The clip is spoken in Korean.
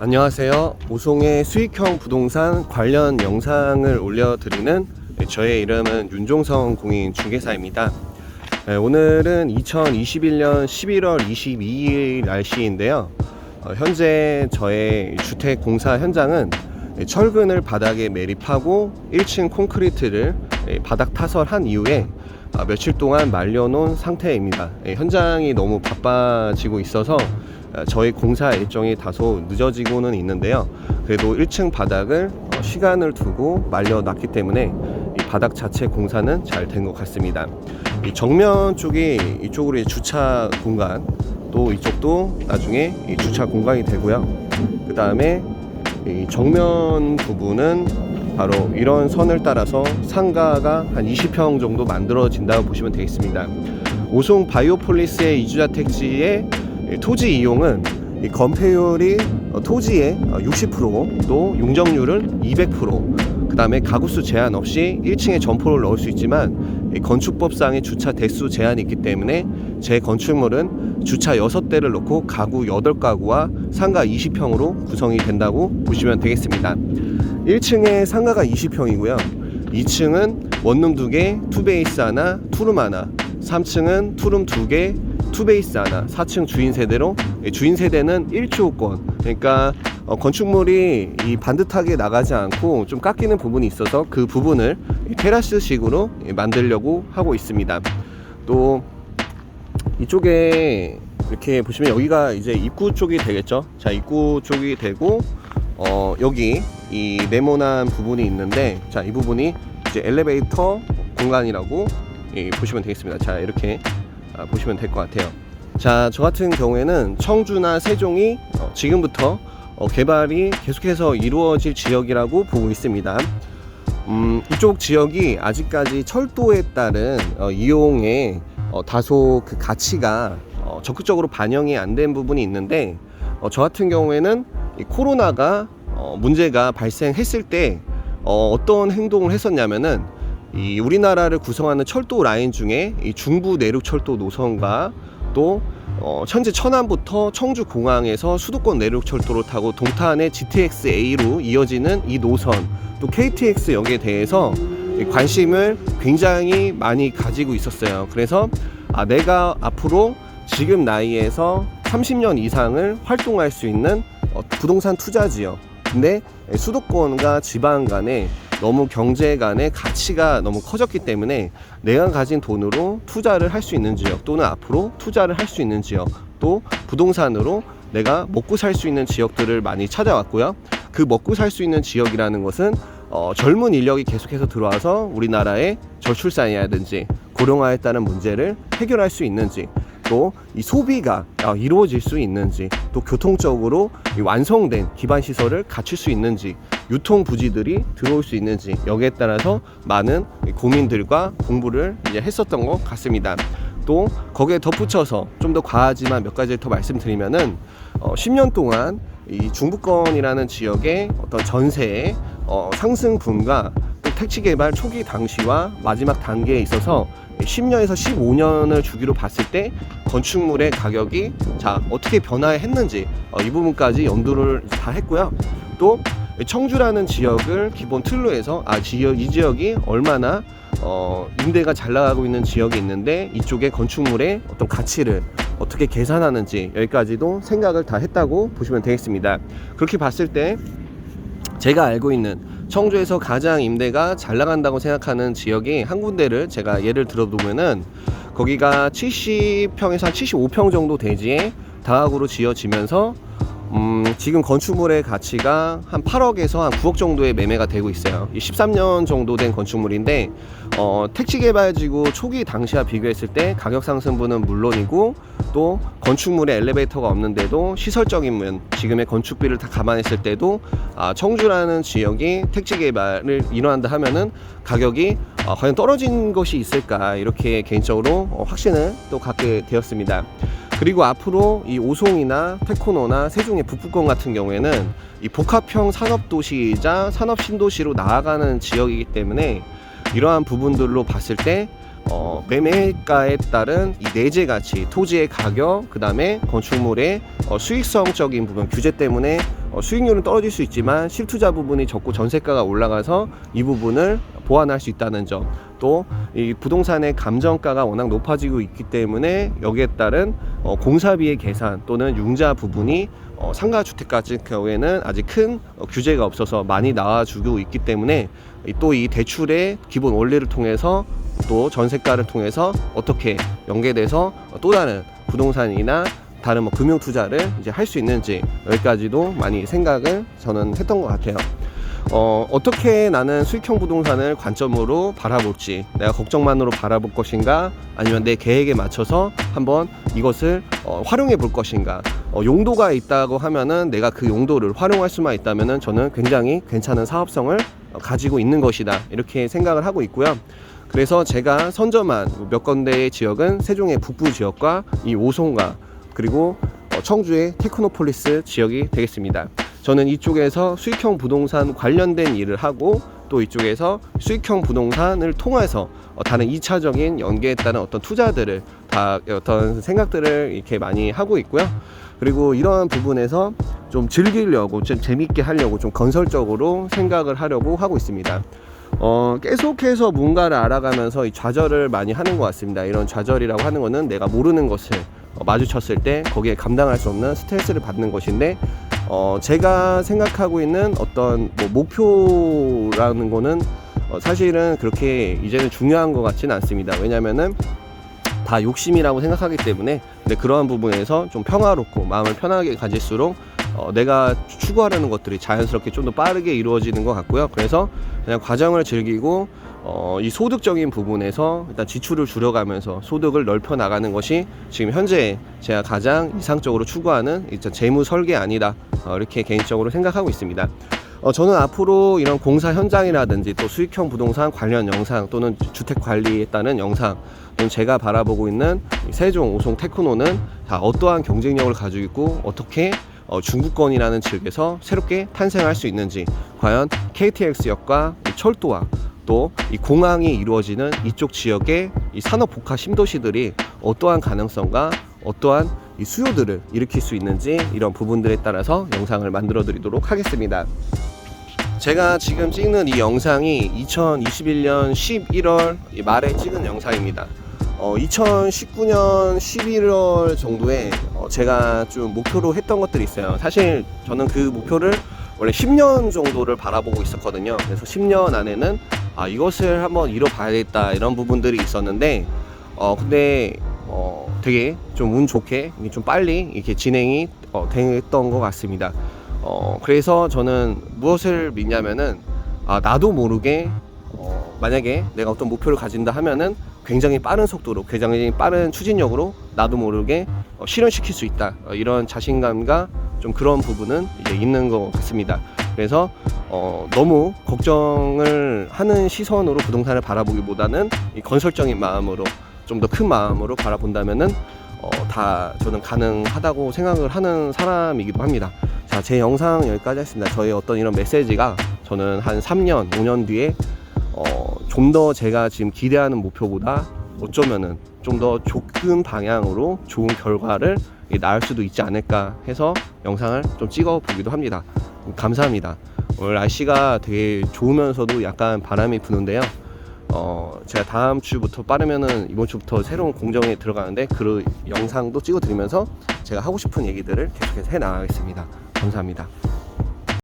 안녕하세요. 오송의 수익형 부동산 관련 영상을 올려드리는 저의 이름은 윤종성 공인 중개사입니다. 네, 오늘은 2021년 11월 22일 날씨인데요. 어, 현재 저의 주택 공사 현장은 철근을 바닥에 매립하고 1층 콘크리트를 바닥 타설한 이후에 아, 며칠 동안 말려놓은 상태입니다. 예, 현장이 너무 바빠지고 있어서 아, 저희 공사 일정이 다소 늦어지고는 있는데요. 그래도 1층 바닥을 어, 시간을 두고 말려놨기 때문에 이 바닥 자체 공사는 잘 된 것 같습니다. 이 정면 쪽이 이쪽으로 주차 공간, 또 이쪽도 나중에 이 주차 공간이 되고요. 그 다음에 이 정면 부분은 바로 이런 선을 따라서 상가가 한 20평 정도 만들어진다고 보시면 되겠습니다. 오송 바이오폴리스의 이주자 택지의 토지 이용은 이 건폐율이 어, 토지의 60%또 용적률은 200%, 그 다음에 가구수 제한 없이 1층에 점포를 넣을 수 있지만 이 건축법상의 주차 대수 제한이 있기 때문에 제 건축물은 주차 6대를 놓고 가구 8가구와 상가 20평으로 구성이 된다고 보시면 되겠습니다. 1층에 상가가 20평이고요. 2층은 원룸 2개, 투베이스 하나, 투룸 하나. 3층은 투룸 2개, 투베이스 하나. 4층 주인 세대로 예, 주인 세대는 1조권. 그러니까 어, 건축물이 이 반듯하게 나가지 않고 좀 깎이는 부분이 있어서 그 부분을 테라스식으로 예, 만들려고 하고 있습니다. 또 이쪽에 이렇게 보시면 여기가 이제 입구 쪽이 되겠죠. 자, 입구 쪽이 되고 어, 여기 이 네모난 부분이 있는데 자, 이 부분이 이제 엘리베이터 공간이라고 예, 보시면 되겠습니다. 자, 이렇게 아, 보시면 될 것 같아요. 자, 저 같은 경우에는 청주나 세종이 어, 지금부터 어, 개발이 계속해서 이루어질 지역이라고 보고 있습니다. 음, 이쪽 지역이 아직까지 철도에 따른 어, 이용에 어, 다소 그 가치가 어, 적극적으로 반영이 안 된 부분이 있는데 어, 저 같은 경우에는 이 코로나가 어, 문제가 발생했을 때 어, 어떤 행동을 했었냐면은 이 우리나라를 구성하는 철도 라인 중에 이 중부 내륙 철도 노선과 또 어, 현재 천안부터 청주 공항에서 수도권 내륙 철도를 타고 동탄의 GTX-A로 이어지는 이 노선 또 KTX 역에 대해서 이 관심을 굉장히 많이 가지고 있었어요. 그래서 아, 내가 앞으로 지금 나이에서 30년 이상을 활동할 수 있는 어, 부동산 투자 지역. 근데 수도권과 지방 간에 너무 경제 간의 가치가 너무 커졌기 때문에 내가 가진 돈으로 투자를 할 수 있는 지역 또는 앞으로 투자를 할 수 있는 지역 또 부동산으로 내가 먹고 살 수 있는 지역들을 많이 찾아왔고요. 그 먹고 살 수 있는 지역이라는 것은 어, 젊은 인력이 계속해서 들어와서 우리나라의 저출산이라든지 고령화에 따른 문제를 해결할 수 있는지 또 이 소비가 어, 이루어질 수 있는지 또 교통적으로 이 완성된 기반 시설을 갖출 수 있는지 유통 부지들이 들어올 수 있는지 여기에 따라서 많은 이 고민들과 공부를 이제 했었던 것 같습니다. 또 거기에 덧붙여서 좀 더 과하지만 몇 가지를 더 말씀드리면은 어, 10년 동안 이 중부권이라는 지역의 어떤 전세의 어, 상승분과 또 택지 개발 초기 당시와 마지막 단계에 있어서 10년에서 15년을 주기로 봤을 때 건축물의 가격이 자 어떻게 변화했는지 어, 이 부분까지 염두를 다 했고요. 또 청주라는 지역을 기본 틀로 해서 아 지역 이 지역이 얼마나 어, 임대가 잘 나가고 있는 지역이 있는데 이쪽의 건축물의 어떤 가치를 어떻게 계산하는지 여기까지도 생각을 다 했다고 보시면 되겠습니다. 그렇게 봤을 때 제가 알고 있는 청주에서 가장 임대가 잘 나간다고 생각하는 지역이 한 군데를 제가 예를 들어보면은 거기가 70평에서 한 75평 정도 대지에 다학으로 지어지면서 음, 지금 건축물의 가치가 한 8억에서 한 9억 정도의 매매가 되고 있어요. 이 13년 정도 된 건축물인데 어, 택지 개발지구 초기 당시와 비교했을 때 가격 상승분은 물론이고 또 건축물에 엘리베이터가 없는데도 시설적인 면 지금의 건축비를 다 감안했을 때도 아, 청주라는 지역이 택지 개발을 인허한다 하면은 가격이 아, 과연 떨어진 것이 있을까 이렇게 개인적으로 어, 확신을 또 갖게 되었습니다. 그리고 앞으로 이 오송이나 태코노나 세종의 북부권 같은 경우에는 이 복합형 산업도시이자 산업신도시로 나아가는 지역이기 때문에 이러한 부분들로 봤을 때 어, 매매가에 따른 이 내재 가치, 토지의 가격, 그 다음에 건축물의 어, 수익성적인 부분 규제 때문에 어, 수익률은 떨어질 수 있지만 실투자 부분이 적고 전세가가 올라가서 이 부분을 보완할 수 있다는 점. 또 이 부동산의 감정가가 워낙 높아지고 있기 때문에 여기에 따른 어, 공사비의 계산 또는 융자 부분이 어, 상가 주택 같은 경우에는 아직 큰 어, 규제가 없어서 많이 나와주고 있기 때문에 또 이 대출의 기본 원리를 통해서 또 전세가를 통해서 어떻게 연계돼서 또 다른 부동산이나 다른 뭐 금융 투자를 이제 할 수 있는지 여기까지도 많이 생각을 저는 했던 것 같아요. 어, 어떻게 나는 수익형 부동산을 관점으로 바라볼지 내가 걱정만으로 바라볼 것인가 아니면 내 계획에 맞춰서 한번 이것을 어, 활용해 볼 것인가 어, 용도가 있다고 하면은 내가 그 용도를 활용할 수만 있다면은 저는 굉장히 괜찮은 사업성을 어, 가지고 있는 것이다 이렇게 생각을 하고 있고요. 그래서 제가 선점한 몇 건대의 지역은 세종의 북부 지역과 이 오송가 그리고 어, 청주의 테크노폴리스 지역이 되겠습니다. 저는 이쪽에서 수익형 부동산 관련된 일을 하고 또 이쪽에서 수익형 부동산을 통해서 어, 다른 2차적인 연계에 따른 어떤 투자들을 다 어떤 생각들을 이렇게 많이 하고 있고요. 그리고 이러한 부분에서 좀 즐기려고 좀 재밌게 하려고 좀 건설적으로 생각을 하려고 하고 있습니다. 어, 계속해서 뭔가를 알아가면서 이 좌절을 많이 하는 것 같습니다. 이런 좌절이라고 하는 거는 내가 모르는 것을 어, 마주쳤을 때 거기에 감당할 수 없는 스트레스를 받는 것인데 어, 제가 생각하고 있는 어떤 뭐 목표라는 거는 어, 사실은 그렇게 이제는 중요한 것 같지는 않습니다. 왜냐면은 다 욕심이라고 생각하기 때문에 근데 그러한 부분에서 좀 평화롭고 마음을 편하게 가질수록 어, 내가 추구하려는 것들이 자연스럽게 좀 더 빠르게 이루어지는 것 같고요. 그래서 그냥 과정을 즐기고 어, 이 소득적인 부분에서 일단 지출을 줄여가면서 소득을 넓혀 나가는 것이 지금 현재 제가 가장 이상적으로 추구하는 일단 재무 설계 아니다 어, 이렇게 개인적으로 생각하고 있습니다. 어, 저는 앞으로 이런 공사 현장이라든지 또 수익형 부동산 관련 영상 또는 주택 관리에 따른 영상 또는 제가 바라보고 있는 이 세종 오송 테크노는 다 어떠한 경쟁력을 가지고 있고 어떻게 어, 중부권이라는 지역에서 새롭게 탄생할 수 있는지 과연 KTX역과 이 철도와 또 이 공항이 이루어지는 이쪽 지역의 이 산업 복합 신도시들이 어떠한 가능성과 어떠한 이 수요들을 일으킬 수 있는지 이런 부분들에 따라서 영상을 만들어 드리도록 하겠습니다. 제가 지금 찍는 이 영상이 2021년 11월 말에 찍은 영상입니다. 어, 2019년 11월 정도에 어, 제가 좀 목표로 했던 것들이 있어요. 사실 저는 그 목표를 원래 10년 정도를 바라보고 있었거든요. 그래서 10년 안에는 아, 이것을 한번 이뤄봐야겠다 이런 부분들이 있었는데 어, 근데 어, 되게 좀 운 좋게 좀 빨리 이렇게 진행이 어, 됐던 것 같습니다. 어, 그래서 저는 무엇을 믿냐면은 아, 나도 모르게 어, 만약에 내가 어떤 목표를 가진다 하면은 굉장히 빠른 속도로 굉장히 빠른 추진력으로 나도 모르게 어, 실현시킬 수 있다 어, 이런 자신감과 좀 그런 부분은 이제 있는 것 같습니다. 그래서 어, 너무 걱정을 하는 시선으로 부동산을 바라보기보다는 이 건설적인 마음으로 좀 더 큰 마음으로 바라본다면은 어, 다 저는 가능하다고 생각을 하는 사람이기도 합니다. 자, 제 영상 여기까지 했습니다. 저의 어떤 이런 메시지가 저는 한 3년, 5년 뒤에 어, 좀 더 제가 지금 기대하는 목표보다 어쩌면은 좀더 좋은 방향으로 좋은 결과를 낳을 수도 있지 않을까 해서 영상을 좀 찍어 보기도 합니다. 감사합니다. 오늘 날씨가 되게 좋으면서도 약간 바람이 부는데요. 어, 제가 다음 주부터 빠르면은 이번 주부터 새로운 공정에 들어가는데 그 영상도 찍어 드리면서 제가 하고 싶은 얘기들을 계속해서 해 나가겠습니다. 감사합니다.